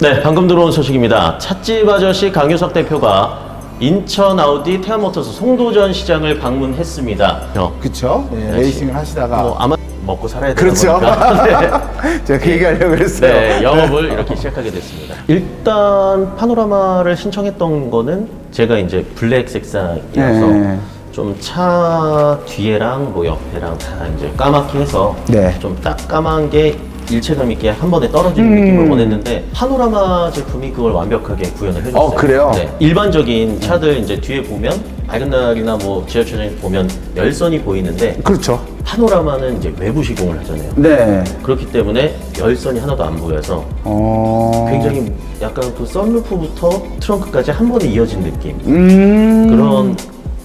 네, 방금 들어온 소식입니다. 찻집 아저씨 강유석 대표가 인천 아우디 태아모터스 송도전 시장을 방문했습니다. 어, 그쵸? 예, 레이싱을 하시다가. 뭐 아마 먹고 살아야 되는 그렇죠. 거니까. 제가 그 얘기 하려고 그랬어요. 네, 영업을 이렇게 시작하게 됐습니다. 일단 파노라마를 신청했던 거는 제가 이제 블랙 색상이라서 네. 좀 차 뒤에랑 뭐 옆에랑 다 이제 까맣게 해서 네. 좀 딱 까만 게 일체감 있게 한 번에 떨어지는 음. 느낌을 원했는데 파노라마 제품이 그걸 완벽하게 구현을 해줬어요. 어, 그래요? 네. 일반적인 차들 이제 뒤에 보면 밝은 날이나 뭐 지하철에 보면 열선이 보이는데 그렇죠. 파노라마는 이제 외부 시공을 하잖아요. 네. 그렇기 때문에 열선이 하나도 안 보여서 어. 굉장히 약간 그 썬루프부터 트렁크까지 한 번에 이어진 느낌 음. 그런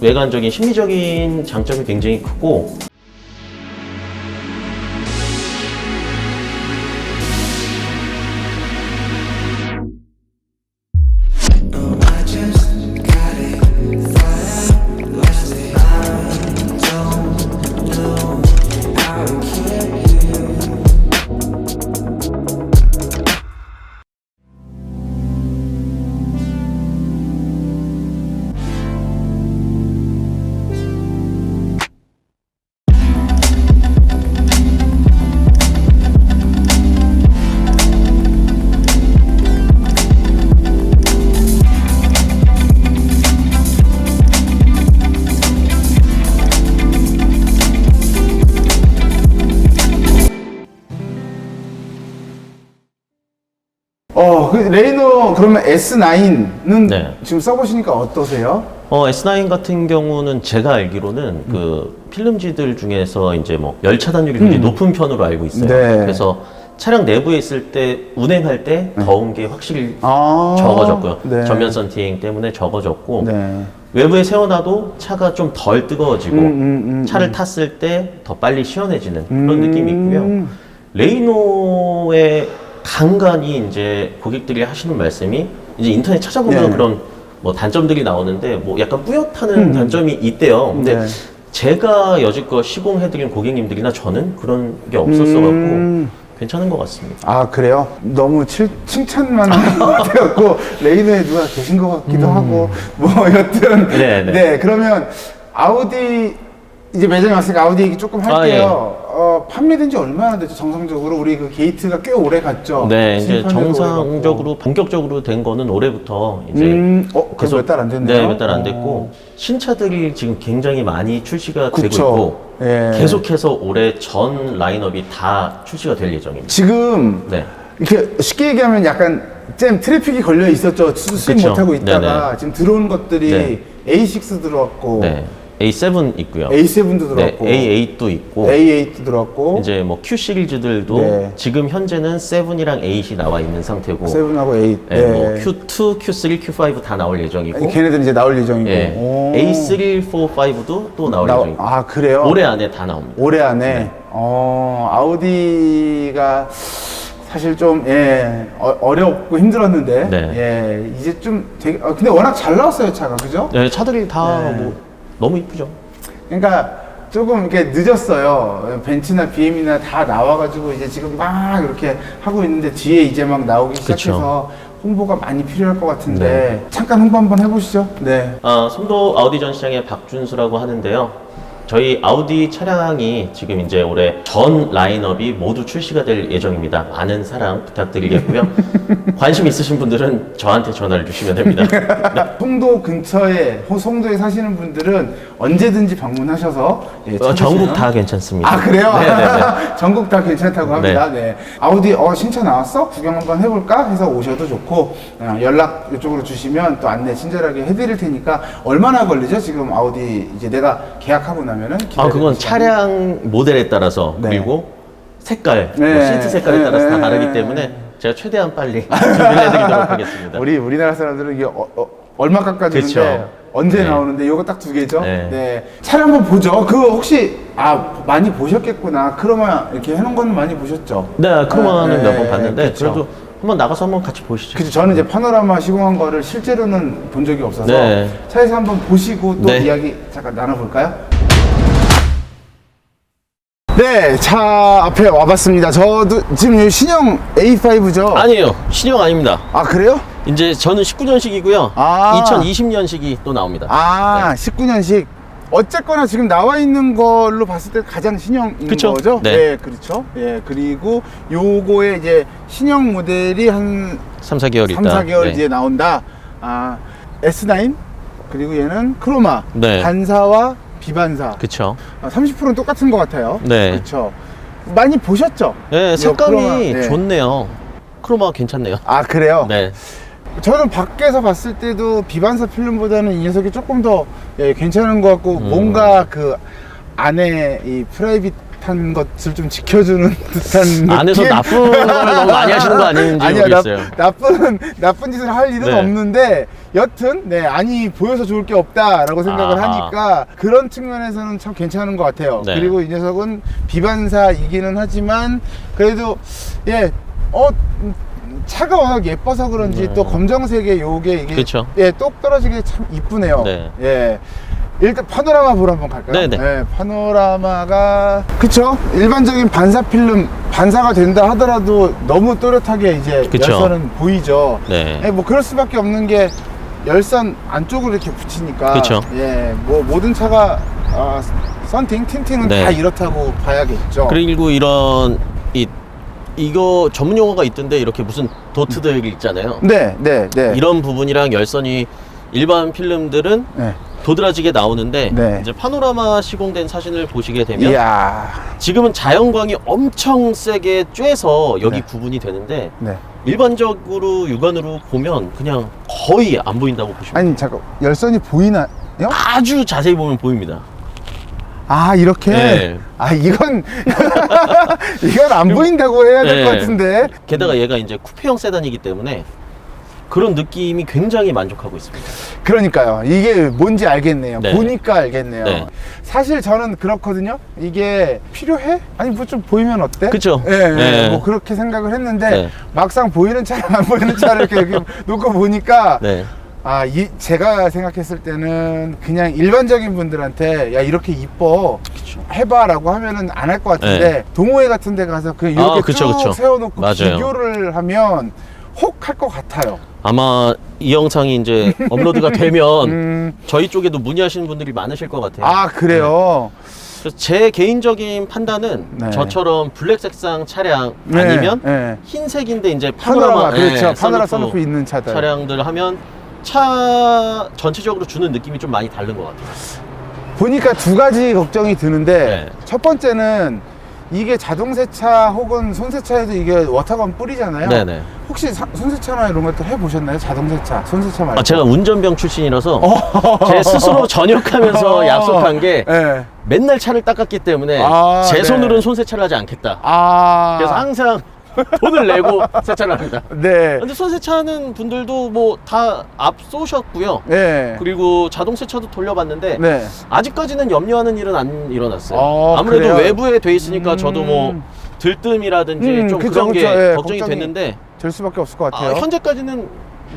외관적인 심리적인 장점이 굉장히 크고 그 레이노 그러면 S9은 네. 지금 써보시니까 어떠세요? 어, S9 같은 경우는 제가 알기로는 그 필름지들 중에서 이제 뭐 열차 단율이 굉장히 높은 편으로 알고 있어요. 음. 네. 그래서 차량 내부에 있을 때 운행할 때 더운 게 확실히 아. 적어졌고요. 네. 전면 선팅 때문에 적어졌고 네. 외부에 세워놔도 차가 좀 덜 뜨거워지고 음, 음, 음, 차를 탔을 때 더 빨리 시원해지는 그런 음. 느낌이 있고요. 레이노의 간간히 이제 고객들이 하시는 말씀이 이제 인터넷 찾아보면 네. 그런 뭐 단점들이 나오는데 뭐 약간 뿌옇다는 단점이 있대요. 근데 음. 네. 제가 여지껏 시공해드린 고객님들이나 저는 그런 게 없었어갖고 음. 괜찮은 것 같습니다. 아 그래요? 너무 칠, 칭찬만 하는 것 같아갖고 레이노에 누가 계신 것 같기도 하고 뭐 여튼 음. 네, 네. 네 그러면 아우디 이제 매장에 왔으니까 아우디 얘기 조금 할게요. 아, 예. 어, 판매된 지 얼마나 됐죠? 정상적으로 우리 그 게이트가 꽤 오래 갔죠. 네, 이제 오래 정상적으로 본격적으로 된 거는 올해부터 이제 음, 어, 그래서 몇달 안 됐네요? 네, 몇 달안 어. 됐고 신차들이 지금 굉장히 많이 출시가 그쵸. 되고 있고 예. 계속해서 올해 전 라인업이 다 출시가 될 예정입니다. 지금 네. 이렇게 쉽게 얘기하면 약간 잼 트래픽이 걸려 있었죠. 수습 그쵸. 못 하고 있다가 네네. 지금 들어온 것들이 네. A6 들어왔고 네. A7 있고요. A7도 네, 들어왔고 A8도 있고 A8도 들어왔고 이제 뭐 Q 시리즈들도 네. 지금 현재는 7이랑 8이 나와 있는 상태고 7하고 8. 네, 뭐 Q2, Q3, Q5 다 나올 예정이고 걔네들은 이제 나올 예정이고. 예. 오. A3, 4, 5도 또 나올 나- 예정이고 아 그래요? 올해 안에 다 나옵니다. 올해 안에 네. 어 아우디가 사실 좀 예, 어, 렵고 힘들었는데 네. 예, 이제 좀 되게 어, 근데 워낙 잘 나왔어요 차가 그죠? 네, 차들이 다 네. 뭐 너무 이쁘죠. 그러니까 조금 이렇게 늦었어요. 벤츠나 BM이나 다 나와가지고 이제 지금 막 이렇게 하고 있는데 뒤에 이제 막 나오기 시작해서 홍보가 많이 필요할 것 같은데 네. 잠깐 홍보 한번 해보시죠. 네. 아, 송도 아우디 전시장의 박준수라고 하는데요. 저희 아우디 차량이 지금 이제 올해 전 라인업이 모두 출시가 될 예정입니다. 많은 사랑 부탁드리겠고요. 관심 있으신 분들은 저한테 전화를 주시면 됩니다. 송도 근처에 호- 송도에 사시는 분들은 언제든지 방문하셔서 예, 어, 찾으시면- 전국 다 괜찮습니다. 아 그래요? 네네네. 전국 다 괜찮다고 합니다. 네. 아우디 어 신차 나왔어? 구경 한번 해볼까? 해서 오셔도 좋고 어, 연락 이쪽으로 주시면 또 안내 친절하게 해드릴 테니까 얼마나 걸리죠? 지금 아우디 이제 내가 계약하고 나면 은 아, 그건? 차량 모델에 따라서 네. 그리고 색깔, 뭐 네. 시트 색깔에 따라서 다 네. 다르기 때문에 제가 최대한 빨리 준비를 해드리도록 하겠습니다. 우리 우리나라 사람들은 이게 어, 어, 얼마 깎아주는데 그쵸. 언제 네. 나오는데 이거 딱 두 개죠? 네. 차량 한번 보죠. 그거 혹시 아 많이 보셨겠구나. 크로마 이렇게 해놓은 거는 많이 보셨죠? 네, 크로마는 네, 몇 번 봤는데 그쵸. 그래도 한번 나가서 한번 같이 보시죠. 그죠. 저는 이제 파노라마 시공한 거를 실제로는 본 적이 없어서 네. 차에서 한번 보시고 또 네. 이야기 잠깐 나눠볼까요? 네, 차 앞에 와봤습니다. 저도 지금 이 신형 A5죠? 아니에요. 신형 아닙니다. 아, 그래요? 이제 저는 19년식이고요. 아. 2020년식이 또 나옵니다. 아, 19년식. 어쨌거나 지금 나와 있는 걸로 봤을 때 가장 신형인 그쵸? 거죠? 네. 그렇죠. 예, 그리고 요거의 이제 신형 모델이 한 3, 4개월 3, 있다. 4개월 네. 뒤에 나온다. 아, S9 그리고 얘는 크로마. 네. 반사와 비반사. 그쵸. 아, 30%는 똑같은 것 같아요. 네. 그렇죠. 많이 보셨죠? 네, 요 색감이 크로마, 네. 좋네요. 크로마가 괜찮네요. 아 그래요? 네. 저는 밖에서 봤을 때도 비반사 필름보다는 이 녀석이 조금 더 예, 괜찮은 것 같고 음. 뭔가 그 안에 이 프라이빗한 것을 좀 지켜주는 듯한 안에서 느낌? 나쁜 걸 너무 많이 하시는 거 아닌지 아니요, 모르겠어요. 나, 나쁜 나쁜 짓을 할 일은 네. 없는데 여튼 네 아니 보여서 좋을 게 없다라고 생각을 아하. 하니까 그런 측면에서는 참 괜찮은 것 같아요. 네. 그리고 이 녀석은 비반사이기는 하지만 그래도 예 어. 차가 워낙 예뻐서 그런지 네. 또 검정색의 요게 이게 그쵸. 예, 똑 떨어지게 참 이쁘네요. 네. 예. 일단 파노라마 보러 한번 갈까요? 네네. 예, 파노라마가 그쵸? 일반적인 반사 필름 반사가 된다 하더라도 너무 또렷하게 이제 그쵸. 열선은 보이죠. 네. 예, 뭐 그럴 수밖에 없는 게 열선 안쪽으로 이렇게 붙이니까 그쵸. 예, 뭐 모든 차가 아, 썬팅, 틴팅은 네. 다 이렇다고 봐야겠죠. 그리고 이런 이 이거 전문 용어가 있던데 이렇게 무슨 도트들 있잖아요. 네, 네, 네. 이런 부분이랑 열선이 일반 필름들은 네. 도드라지게 나오는데 네. 이제 파노라마 시공된 사진을 보시게 되면 이야. 지금은 자연광이 엄청 세게 쬐서 여기 네. 구분이 되는데 네. 일반적으로 육안으로 보면 그냥 거의 안 보인다고 보시면 아니 잠깐 열선이 보이나요? 아주 자세히 보면 보입니다. 아 이렇게 네. 아 이건 이건 안 보인다고 해야 될 것 네. 같은데 게다가 얘가 이제 쿠페형 세단이기 때문에 그런 느낌이 굉장히 만족하고 있습니다. 그러니까요 이게 뭔지 알겠네요 네. 보니까 알겠네요 네. 사실 저는 그렇거든요 이게 필요해? 아니 뭐 좀 보이면 어때? 그쵸. 예, 예, 네. 뭐 그렇게 생각을 했는데 네. 막상 보이는 차랑 안 보이는 차를 이렇게, 이렇게 놓고 보니까 네. 아, 이, 제가 생각했을 때는 그냥 일반적인 분들한테 야 이렇게 이뻐 해봐라고 하면은 안 할 것 같은데 네. 동호회 같은 데 가서 그냥 이렇게 아, 그쵸, 쭉 그쵸. 세워놓고 맞아요. 비교를 하면 혹 할 것 같아요. 아마 이 영상이 이제 업로드가 되면 음, 저희 쪽에도 문의하시는 분들이 많으실 것 같아요. 아 그래요. 그래서 제 개인적인 판단은 네. 저처럼 블랙 색상 차량 네, 아니면 네. 흰색인데 이제 파노라마, 파노라마, 그렇죠. 예, 파노라 선루프 선루프 있는 차들. 차량들 하면 차 전체적으로 주는 느낌이 좀 많이 다른 것 같아요. 보니까 두 가지 걱정이 드는데 네. 첫 번째는 이게 자동 세차 혹은 손 세차에도 이게 워터건 뿌리잖아요. 네네. 혹시 사- 손 세차나 이런 것들 해보셨나요? 자동 세차, 손 세차 말고. 아, 제가 운전병 출신이라서 어. 제 스스로 전역하면서 약속한 게 네. 맨날 차를 닦았기 때문에 아, 제 네. 손으로는 손세차를 하지 않겠다. 아. 그래서 항상 돈을 내고 세차를 합니다. 네. 근데 손세차하는 분들도 뭐 다 앞서셨고요. 네. 그리고 자동 세차도 돌려봤는데 네. 아직까지는 염려하는 일은 안 일어났어요. 어, 아무래도 그래요? 외부에 돼 있으니까 음. 저도 뭐 들뜸이라든지 음, 좀 그쵸, 그런 게 그쵸. 예, 걱정이 걱정이 됐는데 될 수밖에 없을 것 아, 같아요. 현재까지는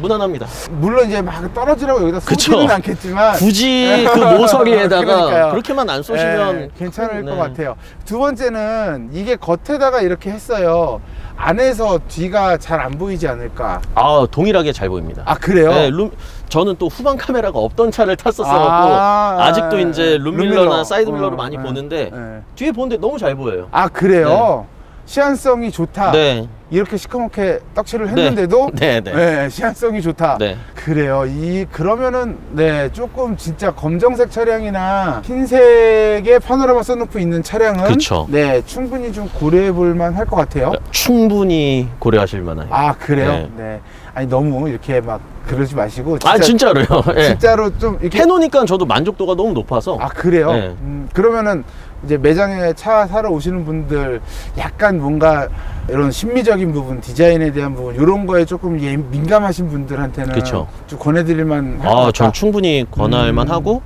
무난합니다. 물론 이제 막 떨어지라고 여기다 그쵸. 쏘지는 않겠지만 굳이 그 모서리에다가 그러니까요. 그렇게만 안 쏘시면 예, 괜찮을 네. 것 같아요. 두 번째는 이게 겉에다가 이렇게 했어요. 안에서 뒤가 잘 안 보이지 않을까. 아 동일하게 잘 보입니다. 아 그래요? 네, 룸, 저는 또 후방 카메라가 없던 차를 탔었어갖고 아, 아, 직도 아, 이제 룸밀러나 룸밀러. 사이드 밀러로 어, 많이 예, 보는데 예. 뒤에 보는데 너무 잘 보여요. 아 그래요? 시안성이 좋다. 네. 이렇게 시커멓게 떡칠을 했는데도 네, 네. 네, 시안성이 좋다. 네. 그래요. 이 그러면은 네 조금 진짜 검정색 차량이나 흰색의 파노라마 선루프 있는 차량은 그쵸. 네 충분히 좀 고려해 볼 만 할 것 같아요. 충분히 고려하실 만해요. 아 그래요? 네. 네. 아니 너무 이렇게 막 그러지 마시고 아 진짜로요. 예. 진짜로 좀 이렇게 해놓으니까 저도 만족도가 너무 높아서 아 그래요? 네. 음, 그러면은 이제 매장에 차 사러 오시는 분들 약간 뭔가 이런 심미적인 부분, 디자인에 대한 부분 이런 거에 조금 예, 민감하신 분들한테는 그쵸. 좀 권해드릴 만 할것 아, 같다. 전 충분히 권할만 음. 하고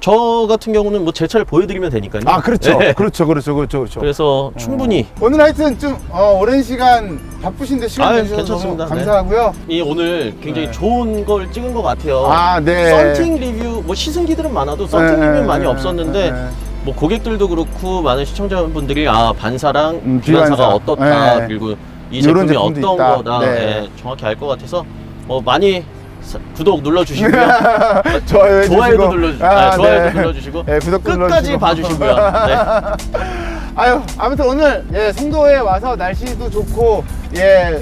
저 같은 경우는 뭐 제 차를 보여드리면 되니까요. 아 그렇죠, 네. 그렇죠, 그렇죠, 그렇죠, 그렇죠. 그래서 충분히 오늘 하여튼 좀 어, 오랜 시간 바쁘신데 시간 아유, 내주셔서 너무 괜찮습니다. 네. 감사하고요. 이 오늘 굉장히 네. 좋은 걸 찍은 것 같아요. 아 네. 썬팅 리뷰 뭐 시승기들은 많아도 썬팅 네, 리뷰는 네, 많이 네, 없었는데 네, 네. 뭐 고객들도 그렇고 많은 시청자분들이 아 반사랑 음, 비반사가 비반사. 어떻다 네. 그리고 이 요런 제품이 제품도 어떤 있다. 거다 네. 예, 정확히 알 것 같아서 뭐 많이 사- 구독 눌러주시고요. 좋아요 해주시고. 좋아요도 눌러주, 아, 아, 좋아요도 네. 눌러주시고 네, 구독도 끝까지 눌러주시고. 봐주시고요. 네. 아유 아무튼 오늘 예 송도에 와서 날씨도 좋고 예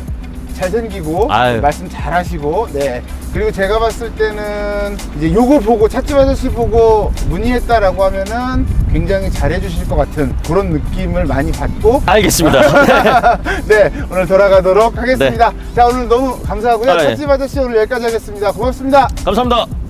잘생기고 아유. 말씀 잘하시고 네 그리고 제가 봤을 때는 이제 요거 보고 찻집 아저씨 보고 문의했다라고 하면은 굉장히 잘해주실 것 같은 그런 느낌을 많이 받고 알겠습니다. 네 오늘 돌아가도록 하겠습니다 자 오늘 너무 감사하고요 아, 예. 찻집 아저씨 오늘 여기까지 하겠습니다 고맙습니다 감사합니다.